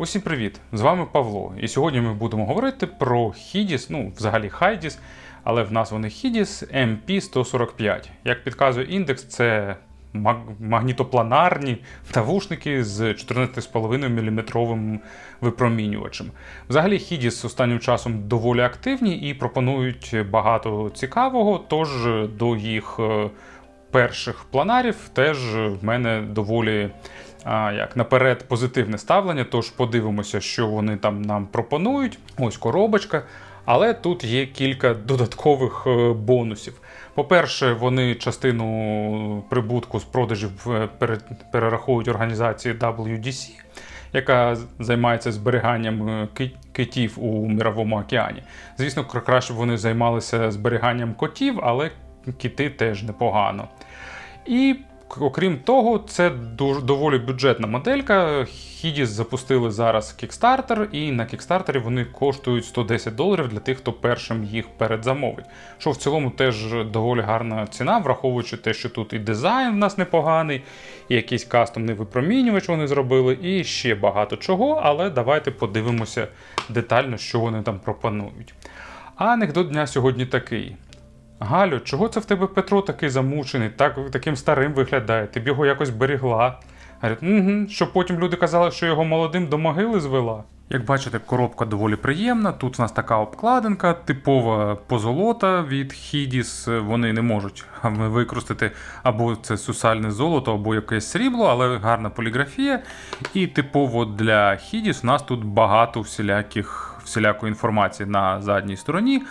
Усім привіт! З вами Павло. І сьогодні ми будемо говорити про Хідіс, ну, взагалі Хайдіс, але в нас вони Хідіс MP145. Як підказує індекс, це маг- магнітопланарні навушники з 14,5 мм випромінювачем. Взагалі, Хідіс останнім часом доволі активні і пропонують багато цікавого, тож до їх е, перших планарів теж в мене доволі а, як наперед позитивне ставлення. Тож подивимося, що вони там нам пропонують. Ось коробочка. Але тут є кілька додаткових е, бонусів. По-перше, вони частину прибутку з продажів е, перераховують організації WDC, яка займається зберіганням е, китів у Мировому океані. Звісно, краще б вони займалися зберіганням котів, але кити теж непогано. І окрім того, це дуже доволі бюджетна моделька. Хідіс запустили зараз Kickstarter, і на Kickstarter вони коштують 110 доларів для тих, хто першим їх передзамовить. Що в цілому теж доволі гарна ціна, враховуючи те, що тут і дизайн в нас непоганий, і якийсь кастомний випромінювач вони зробили, і ще багато чого. Але давайте подивимося детально, що вони там пропонують. А анекдот дня сьогодні такий. Галю, чого це в тебе Петро такий замучений, так, таким старим виглядає? Ти б його якось берегла. Говорить, угу, щоб потім люди казали, що його молодим до могили звела. Як бачите, коробка доволі приємна. Тут в нас така обкладинка, типова позолота від Хідіс. Вони не можуть використати або це сусальне золото, або якесь срібло, але гарна поліграфія. І типово для Хідіс у нас тут багато всіляких всілякої інформації на задній стороні.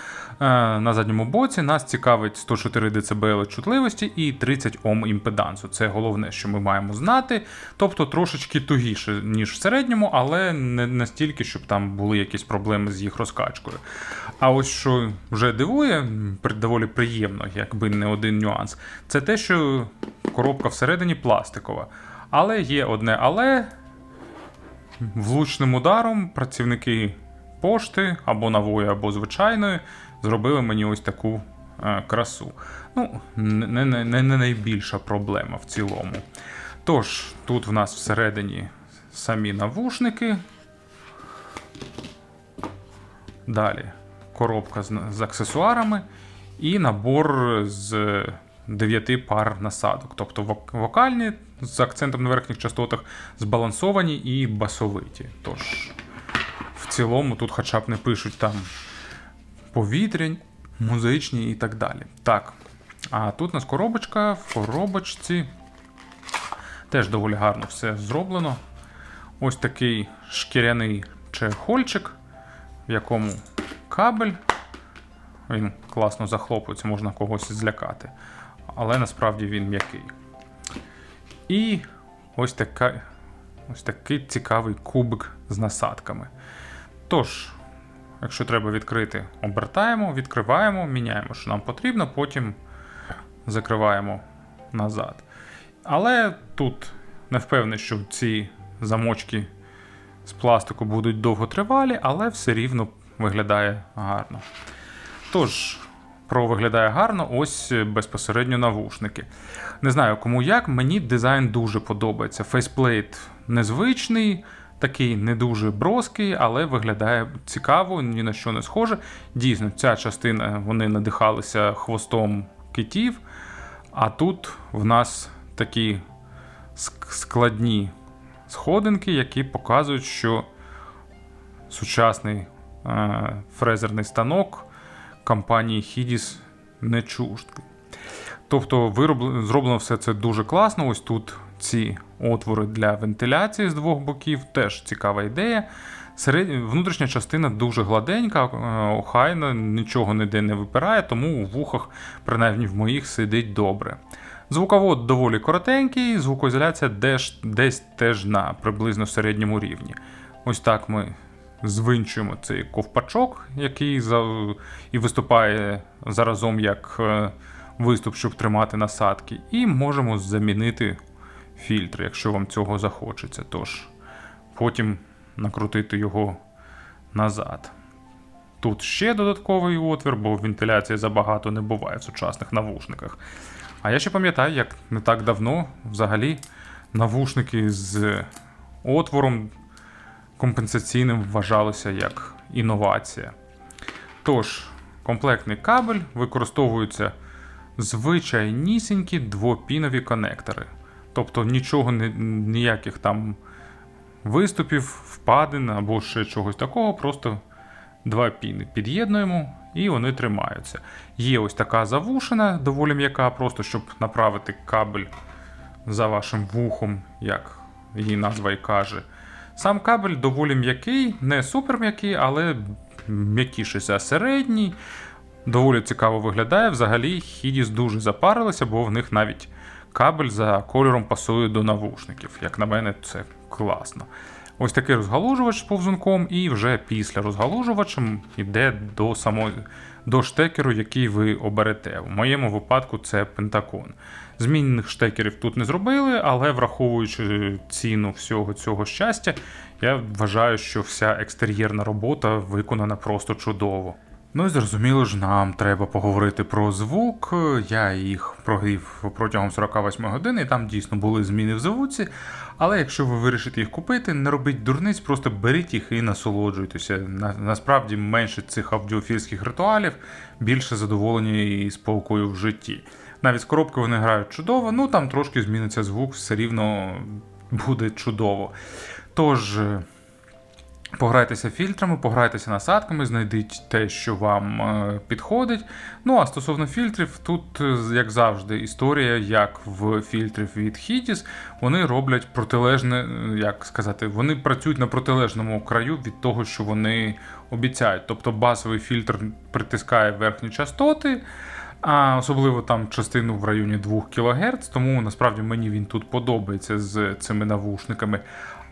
Е, На задньому боці нас цікавить 104 дБ чутливості і 30 Ом імпедансу. Це головне, що ми маємо знати. Тобто трошечки тугіше, ніж в середньому, але не настільки, щоб там були якісь проблеми з їх розкачкою. А ось що вже дивує, доволі приємно, якби не один нюанс, це те, що коробка всередині пластикова. Але є одне але. Влучним ударом працівники пошти або нової, або звичайної зробили мені ось таку е, красу. Ну, не, не, не, найбільша проблема в цілому. Тож, тут в нас всередині самі навушники. Далі коробка з, з аксесуарами і набор з 9 пар насадок. Тобто вокальні з акцентом на верхніх частотах, збалансовані і басовиті. Тож, цілому тут хоча б не пишуть там повітряні, музичні і так далі. Так. А тут у нас коробочка, в коробочці теж доволі гарно все зроблено. Ось такий шкіряний чехольчик, в якому кабель. Він класно захлопується, можна когось злякати. Але насправді він м'який. І ось, така, ось такий цікавий кубик з насадками. Тож, якщо треба відкрити, обертаємо, відкриваємо, міняємо, що нам потрібно, потім закриваємо назад. Але тут не впевнений, що ці замочки з пластику будуть довготривалі, але все рівно виглядає гарно. Тож, про виглядає гарно, ось безпосередньо навушники. Не знаю кому як, мені дизайн дуже подобається. Фейсплейт незвичний, такий не дуже броский, але виглядає цікаво, ні на що не схоже. Дійсно, ця частина вони надихалися хвостом китів, а тут в нас такі складні сходинки, які показують, що сучасний е, фрезерний станок компанії Hidis не чуждий. Тобто вироблено, зроблено все це дуже класно. Ось тут ці отвори для вентиляції з двох боків, теж цікава ідея. Внутрішня частина дуже гладенька, е, охайна, нічого ніде не випирає, тому у вухах, принаймні в моїх, сидить добре. Звуковод доволі коротенький, звукоізоляція десь, десь теж на приблизно середньому рівні. Ось так ми звинчуємо цей ковпачок, який за, і виступає заразом як е, виступ, щоб тримати насадки, і можемо замінити фільтр, якщо вам цього захочеться. Тож потім накрутити його назад. Тут ще додатковий отвір, бо вентиляції забагато не буває в сучасних навушниках. А я ще пам'ятаю, як не так давно взагалі навушники з отвором компенсаційним вважалося як інновація. Тож, комплектний кабель використовуються звичайнісінькі двопінові конектори. Тобто нічого ніяких там виступів, впадин або ще чогось такого, просто два піни під'єднуємо і вони тримаються. Є ось така завушена, доволі м'яка, просто щоб направити кабель за вашим вухом, як її назва і каже. Сам кабель доволі м'який, не супер м'який, але м'якіший за середній. Доволі цікаво виглядає. Взагалі, Хідіс дуже запарилися, бо в них навіть кабель за кольором пасує до навушників. Як на мене, це класно. Ось такий розгалужувач з повзунком, і вже після розгалужувача йде до самої до штекеру, який ви оберете. В моєму випадку це Пентакон. Змінних штекерів тут не зробили, але враховуючи ціну всього цього щастя, я вважаю, що вся екстер'єрна робота виконана просто чудово. Ну і зрозуміло ж, нам треба поговорити про звук. Я їх прогрів протягом 48 годин, і там дійсно були зміни в звуці. Але якщо ви вирішите їх купити, не робіть дурниць, просто беріть їх і насолоджуйтеся. На, насправді менше цих аудіофільських ритуалів, більше задоволення і спокою в житті. Навіть з коробки вони грають чудово, ну там трошки зміниться звук, все рівно буде чудово. Тож. Пограйтеся фільтрами, пограйтеся насадками, знайдіть те, що вам е, підходить. Ну а стосовно фільтрів, тут, е, як завжди, історія, як в фільтрів від Hitis, вони роблять протилежне, е, як сказати, вони працюють на протилежному краю від того, що вони обіцяють. Тобто базовий фільтр притискає верхні частоти. А особливо там частину в районі 2 кГц, тому насправді мені він тут подобається з цими навушниками.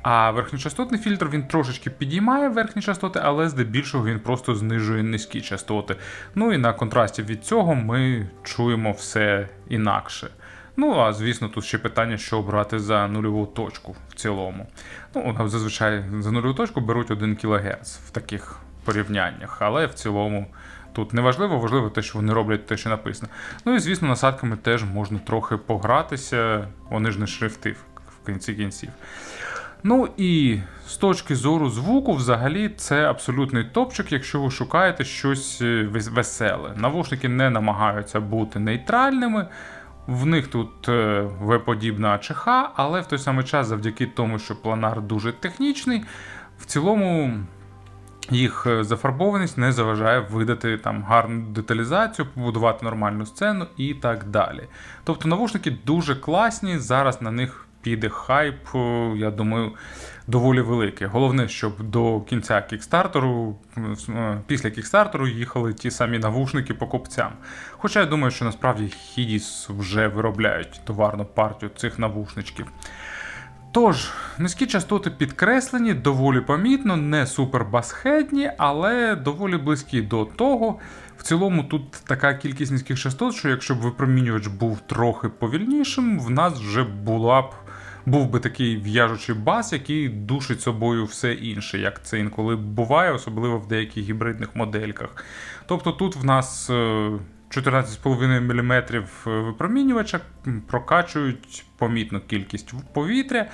А верхньочастотний фільтр він трошечки підіймає верхні частоти, але здебільшого він просто знижує низькі частоти. Ну і на контрасті від цього ми чуємо все інакше. Ну, а звісно, тут ще питання, що обрати за нульову точку в цілому. Ну, зазвичай за нульову точку беруть 1 кГц в таких порівняннях, але в цілому тут не важливо, важливо те, що вони роблять те, що написано. Ну і звісно, насадками теж можна трохи погратися, вони ж не шрифти в кінці кінців. Ну і з точки зору звуку, взагалі, це абсолютний топчик, якщо ви шукаєте щось е, веселе. Навушники не намагаються бути нейтральними. В них тут е, V-подібна АЧХ, але в той самий час, завдяки тому, що планар дуже технічний, в цілому їх е, зафарбованість не заважає видати там гарну деталізацію, побудувати нормальну сцену і так далі. Тобто навушники дуже класні, зараз на них піде хайп, е, я думаю, доволі великий. Головне, щоб до кінця кікстартеру, е, після кікстартеру їхали ті самі навушники покупцям. Хоча я думаю, що насправді Хідіс вже виробляють товарну партію цих навушничків. Тож, низькі частоти підкреслені, доволі помітно, не супер басхедні, але доволі близькі до того. В цілому тут така кількість низьких частот, що якщо б випромінювач був трохи повільнішим, в нас вже була б. Був би такий в'яжучий бас, який душить собою все інше, як це інколи буває, особливо в деяких гібридних модельках. Тобто тут в нас е, 14,5 мм випромінювача прокачують помітну кількість повітря,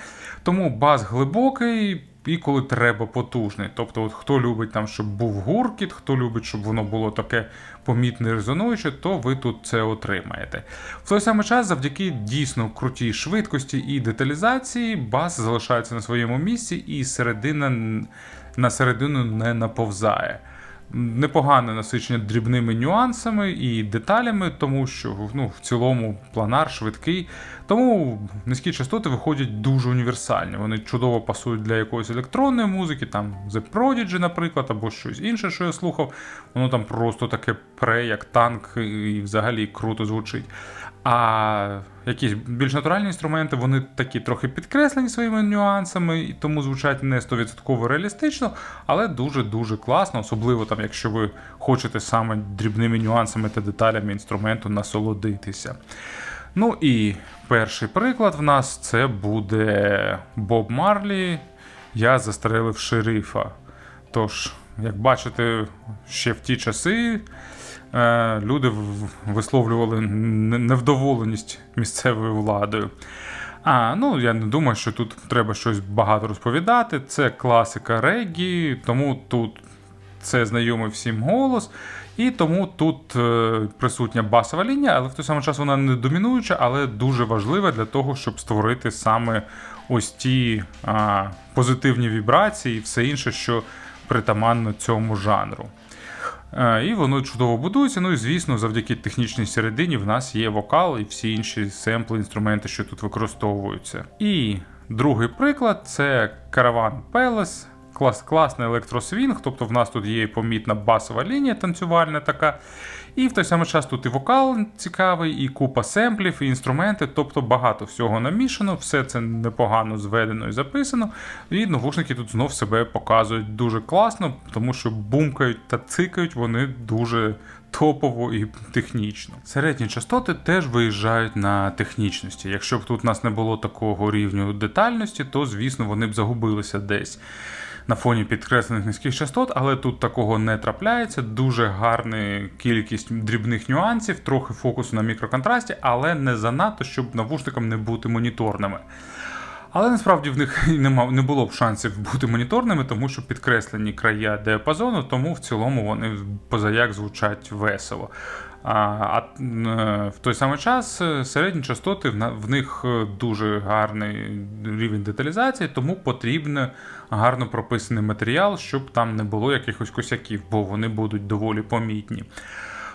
тому бас глибокий і коли треба потужний. Тобто, от хто любить там, щоб був гуркіт, хто любить, щоб воно було таке помітне резонуюче, то ви тут це отримаєте. В той самий час, завдяки дійсно крутій швидкості і деталізації, бас залишається на своєму місці, і середина на середину не наповзає. Непогане насичення дрібними нюансами і деталями, тому що ну, в цілому планар швидкий. Тому низькі частоти виходять дуже універсальні. Вони чудово пасують для якоїсь електронної музики, там The Prodigy, наприклад, або щось інше, що я слухав. Воно там просто таке пре, як танк, і взагалі круто звучить. А якісь більш натуральні інструменти, вони такі трохи підкреслені своїми нюансами, і тому звучать не 100% реалістично, але дуже-дуже класно, особливо там, якщо ви хочете саме дрібними нюансами та деталями інструменту насолодитися. Ну і перший приклад в нас це буде Боб Марлі. Я застрелив шерифа. Тож, як бачите, ще в ті часи люди висловлювали невдоволеність місцевою владою. А, ну я не думаю, що тут треба щось багато розповідати. Це класика регі, тому тут це знайомий всім голос. І тому тут е, присутня басова лінія, але в той самий час вона не домінуюча, але дуже важлива для того, щоб створити саме ось ті а, позитивні вібрації і все інше, що притаманно цьому жанру. Е, І воно чудово будується. Ну і звісно, завдяки технічній середині в нас є вокал і всі інші семпли, інструменти, що тут використовуються. І другий приклад це Caravan Palace. Клас, класний електросвінг, тобто в нас тут є помітна басова лінія танцювальна така. І в той самий час тут і вокал цікавий, і купа семплів, і інструменти, тобто багато всього намішано, все це непогано зведено і записано. І навушники тут знов себе показують дуже класно, тому що бумкають та цикають вони дуже топово і технічно. Середні частоти теж виїжджають на технічності. Якщо б тут у нас не було такого рівню детальності, то звісно вони б загубилися десь на фоні підкреслених низьких частот, але тут такого не трапляється. Дуже гарна кількість дрібних нюансів, трохи фокусу на мікроконтрасті, але не занадто, щоб навушникам не бути моніторними. Але насправді в них не було б шансів бути моніторними, тому що підкреслені края діапазону, тому в цілому вони позаяк звучать весело. А е, в той самий час е, середні частоти в, них е, дуже гарний рівень деталізації, тому потрібен гарно прописаний матеріал, щоб там не було якихось косяків, бо вони будуть доволі помітні.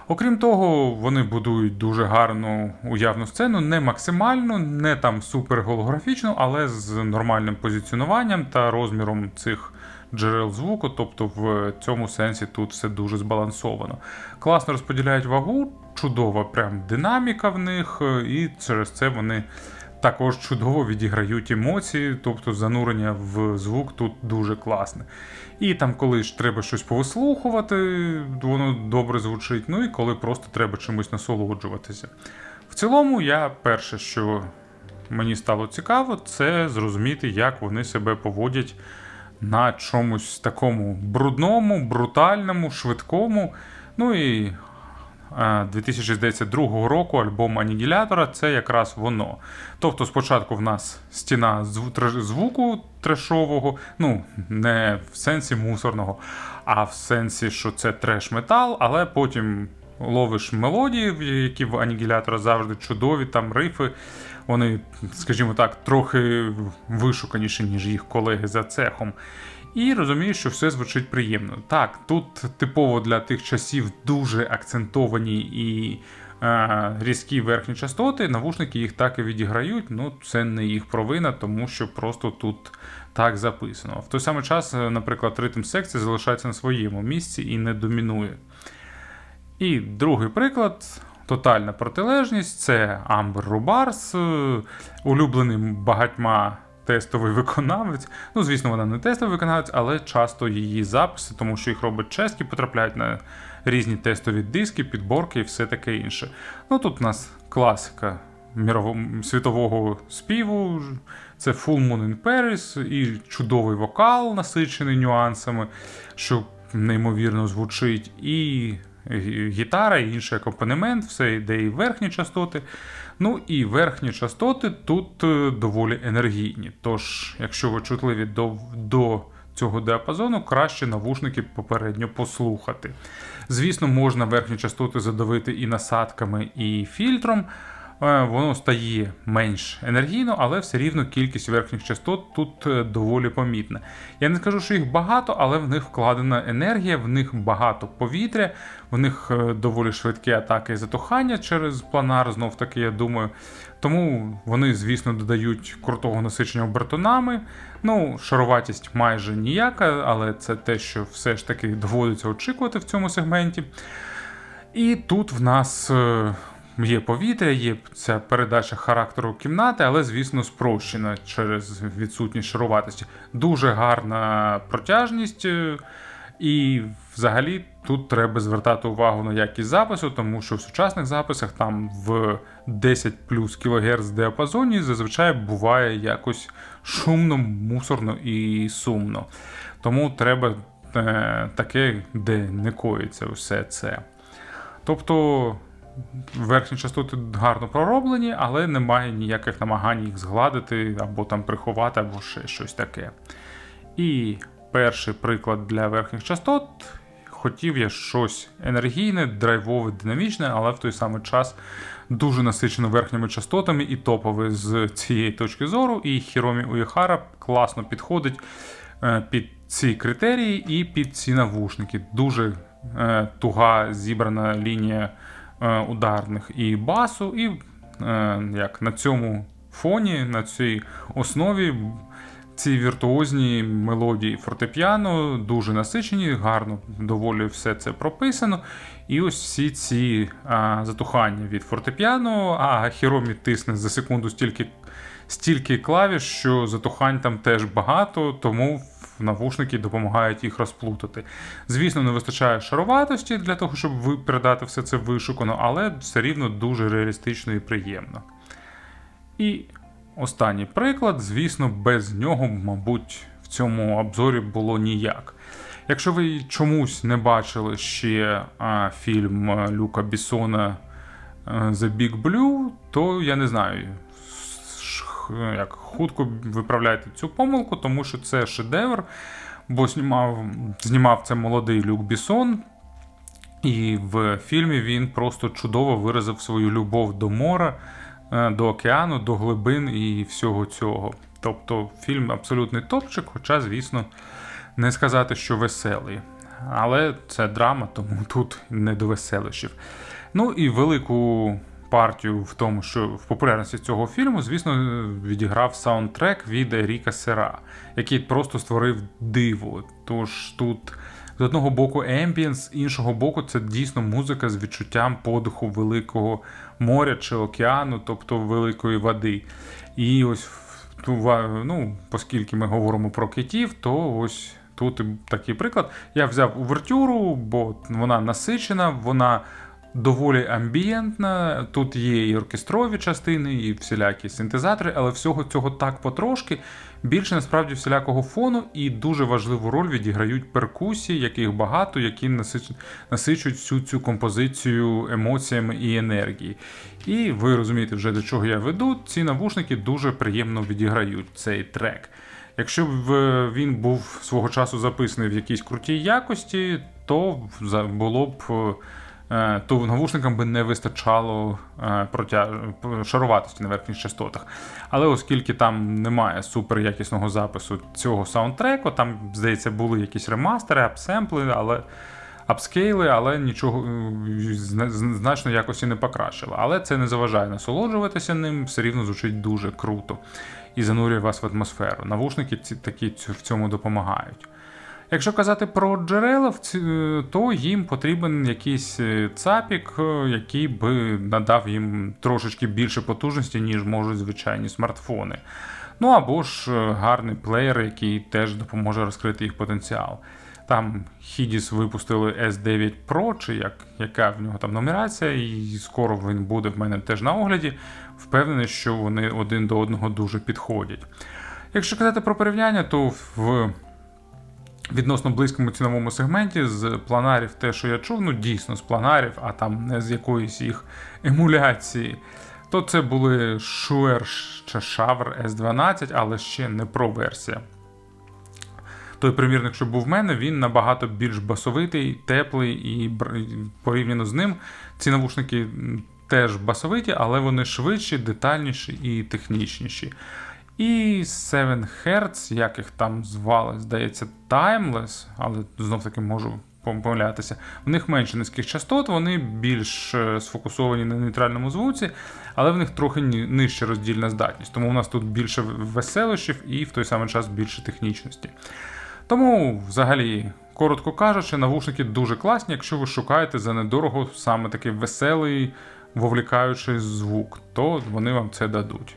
Окрім того, вони будують дуже гарну уявну сцену, не максимальну, не там супер голографічну, але з нормальним позиціонуванням та розміром цих джерел звуку. Тобто в цьому сенсі тут все дуже збалансовано. Класно розподіляють вагу, чудова прям динаміка в них, е, і через це вони. Також чудово відіграють емоції, тобто занурення в звук тут дуже класне. І там, коли ж треба щось повислухувати, воно добре звучить. Ну і коли просто треба чимось насолоджуватися. В цілому, я перше, що мені стало цікаво, це зрозуміти, як вони себе поводять на чомусь такому брудному, брутальному, швидкому. Ну і е, 2022 року альбом Анігілятора це якраз воно. Тобто, спочатку в нас стіна звуку трешового, ну, не в сенсі мусорного, а в сенсі, що це треш-метал, але потім ловиш мелодії, які в Анігілятора завжди чудові, там рифи. Вони, скажімо так, трохи вишуканіші, ніж їх колеги за цехом. І розумієш, що все звучить приємно. Так, тут типово для тих часів дуже акцентовані і е, різкі верхні частоти. Навушники їх так і відіграють. Ну, це не їх провина, тому що просто тут так записано. В той самий час, е, наприклад, ритм секції залишається на своєму місці і не домінує. І другий приклад. Тотальна протилежність це Амбер Рубарс, е, улюблений багатьма тестовий виконавець. Ну, звісно, вона не тестовий виконавець, але часто її записи, тому що їх робить чески, потрапляють на різні тестові диски, підборки і все таке інше. Ну тут у нас класика світового співу. Це Full Moon in Paris і чудовий вокал, насичений нюансами, що неймовірно звучить, і гітара, і інший акомпанемент, все йде і верхні частоти. Ну і верхні частоти тут е, доволі енергійні. Тож, якщо ви чутливі до, до цього діапазону, краще навушники попередньо послухати. Звісно, можна верхні частоти задавити і насадками, і фільтром. Е, Воно стає менш енергійно, але все рівно кількість верхніх частот тут е, доволі помітна. Я не скажу, що їх багато, але в них вкладена енергія, в них багато повітря, в них е, доволі швидкі атаки затухання через планар, знов таки, я думаю. Тому вони, звісно, додають крутого насичення обертонами. Ну, шаруватість майже ніяка, але це те, що все ж таки доводиться очікувати в цьому сегменті. І тут в нас є повітря, є ця передача характеру кімнати, але, звісно, спрощена через відсутність шаруватості. Дуже гарна протяжність. е, І взагалі тут треба звертати увагу на якість запису, тому що в сучасних записах там в 10 плюс кГц діапазоні зазвичай буває якось шумно, мусорно і сумно. Тому треба е, таке, де не коїться все це. Тобто верхні частоти гарно пророблені, але немає ніяких намагань їх згладити або там приховати, або ще щось таке. І перший приклад для верхніх частот. Хотів я щось енергійне, драйвове, динамічне, але в той самий час дуже насичено верхніми частотами і топове з цієї точки зору. І Хіромі Уєхара класно підходить е, під ці критерії і під ці навушники. Дуже е, туга зібрана лінія ударних і басу, і е, як на цьому фоні, на цій основі. Ці віртуозні мелодії фортепіано дуже насичені, гарно доволі все це прописано. І ось всі ці а, затухання від фортепіано, а Хіромі тисне за секунду стільки стільки клавіш, що затухань там теж багато, тому навушники допомагають їх розплутати. Звісно, не вистачає шароватості для того, щоб передати все це вишукано, але все рівно дуже реалістично і приємно. І останній приклад, звісно, без нього, мабуть, в цьому обзорі було ніяк. Якщо ви чомусь не бачили ще а, фільм Люка Бісона The Big Blue, то я не знаю, як хутко виправляйте цю помилку, тому що це шедевр, бо знімав, знімав це молодий Люк Бісон. І в фільмі він просто чудово виразив свою любов до мора, е, до океану, до глибин і всього цього. Тобто фільм абсолютний топчик, хоча, звісно, не сказати, що веселий. Але це драма, тому тут не до веселощів. Ну і велику партію в тому, що в популярності цього фільму, звісно, відіграв саундтрек від Еріка Сера, який просто створив диво. Тож тут. З одного боку ембієнс, з іншого боку, це дійсно музика з відчуттям подиху великого моря чи океану, тобто великої води. І ось ну, оскільки ми говоримо про китів, то ось тут такий приклад. Я взяв увертюру, бо вона насичена, вона доволі амбієнтна. Тут є і оркестрові частини, і всілякі синтезатори, але всього цього так потрошки. Більше насправді всілякого фону, і дуже важливу роль відіграють перкусії, яких багато, які насич- насичують всю цю композицію емоціями і енергії. І ви розумієте вже до чого я веду. Ці навушники дуже приємно відіграють цей трек. Якщо б е, він був свого часу записаний в якійсь крутій якості, то було б. Е, То навушникам би не вистачало е, протяж... шаруватості на верхніх частотах. Але оскільки там немає супер якісного запису цього саундтреку, там, здається, були якісь ремастери, апсемпли, але апскейли, але нічого е, значно якості не покращило. Але це не заважає насолоджуватися ним, все рівно звучить дуже круто і занурює вас в атмосферу. Навушники ці такі в цьому допомагають. Якщо казати про джерела, е, то їм потрібен якийсь е, цапік, е, який би надав їм трошечки більше потужності, ніж можуть звичайні смартфони. Ну або ж гарний плеєр, який теж допоможе розкрити їх потенціал. Там Hidis випустили S9 Pro, чи як, яка в нього там нумерація, і скоро він буде в мене теж на огляді. Впевнений, що вони один до одного дуже підходять. Якщо казати про порівняння, то в відносно близькому ціновому сегменті з планарів, те, що я чув, ну дійсно з планарів, а там не з якоїсь їх емуляції, то це були Shure чи Shavr S12, але ще не Pro-версія. Той примірник, що був в мене, він набагато більш басовитий, теплий, і порівняно з ним ці навушники теж басовиті, але вони швидші, детальніші і технічніші. І 7 Hz, як їх там звали, здається, Timeless, але знов таки можу помилятися. В них менше низьких частот, вони більш е, сфокусовані на нейтральному звуці, але в них трохи нижча роздільна здатність. Тому у нас тут більше веселощів і в той самий час більше технічності. Тому, взагалі, коротко кажучи, навушники дуже класні, якщо ви шукаєте за недорого саме такий веселий, вовлікаючий звук, то вони вам це дадуть.